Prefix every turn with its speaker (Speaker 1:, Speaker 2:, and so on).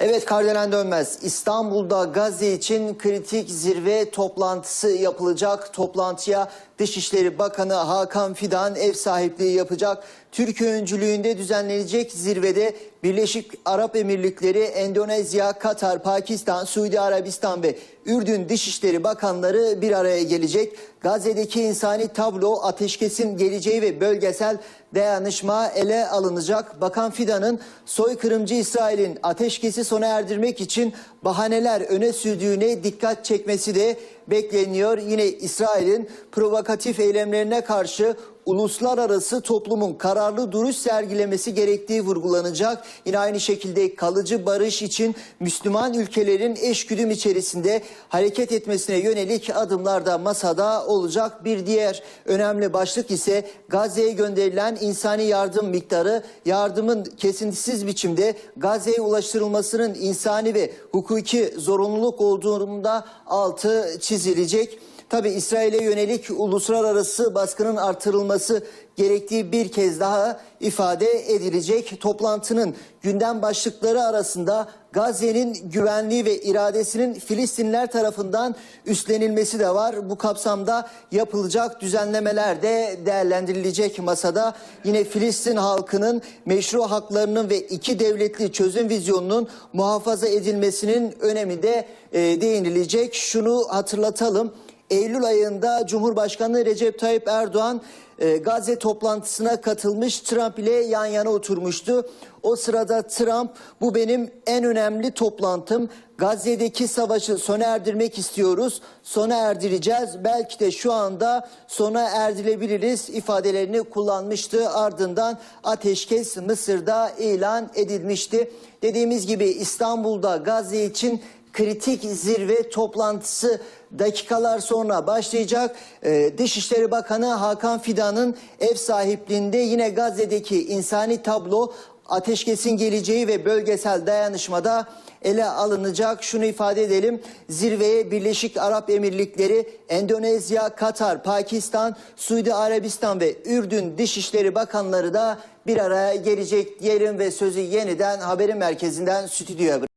Speaker 1: Evet Kardelen Dönmez İstanbul'da Gazze için kritik zirve toplantısı yapılacak. Toplantıya Dışişleri Bakanı Hakan Fidan ev sahipliği yapacak. Türkiye öncülüğünde düzenlenecek zirvede Birleşik Arap Emirlikleri, Endonezya, Katar, Pakistan, Suudi Arabistan ve Ürdün Dışişleri Bakanları bir araya gelecek. Gazze'deki insani tablo, ateşkesin geleceği ve bölgesel dayanışma ele alınacak. Bakan Fidan'ın soykırımcı İsrail'in ateşkesi sona erdirmek için bahaneler öne sürdüğüne dikkat çekmesi de bekleniyor. Yine İsrail'in provokatif eylemlerine karşı uluslararası toplumun kararlı duruş sergilemesi gerektiği vurgulanacak. Yine aynı şekilde kalıcı barış için Müslüman ülkelerin eşgüdüm içerisinde hareket etmesine yönelik adımlar da masada olacak. Bir diğer önemli başlık ise Gazze'ye gönderilen insani yardım miktarı yardımın kesintisiz biçimde Gazze'ye ulaştırılmasının insani ve hukuki zorunluluk olduğunda altı çizilecek. Tabi İsrail'e yönelik uluslararası baskının artırılması gerektiği bir kez daha ifade edilecek. Toplantının gündem başlıkları arasında Gazze'nin güvenliği ve iradesinin Filistinler tarafından üstlenilmesi de var. Bu kapsamda yapılacak düzenlemeler de değerlendirilecek masada. Yine Filistin halkının meşru haklarının ve iki devletli çözüm vizyonunun muhafaza edilmesinin önemi de e, değinilecek. Şunu hatırlatalım. Eylül ayında Cumhurbaşkanı Recep Tayyip Erdoğan e, Gazze toplantısına katılmış Trump ile yan yana oturmuştu. O sırada Trump bu benim en önemli toplantım. Gazze'deki savaşı sona erdirmek istiyoruz. Sona erdireceğiz. Belki de şu anda sona erdirebiliriz ifadelerini kullanmıştı. Ardından ateşkes Mısır'da ilan edilmişti. Dediğimiz gibi İstanbul'da Gazze için kritik zirve toplantısı dakikalar sonra başlayacak. Ee, Dışişleri Bakanı Hakan Fidan'ın ev sahipliğinde yine Gazze'deki insani tablo ateşkesin geleceği ve bölgesel dayanışmada ele alınacak. Şunu ifade edelim. Zirveye Birleşik Arap Emirlikleri, Endonezya, Katar, Pakistan, Suudi Arabistan ve Ürdün Dışişleri Bakanları da bir araya gelecek diyelim ve sözü yeniden haberin merkezinden stüdyoya bırakıyorum.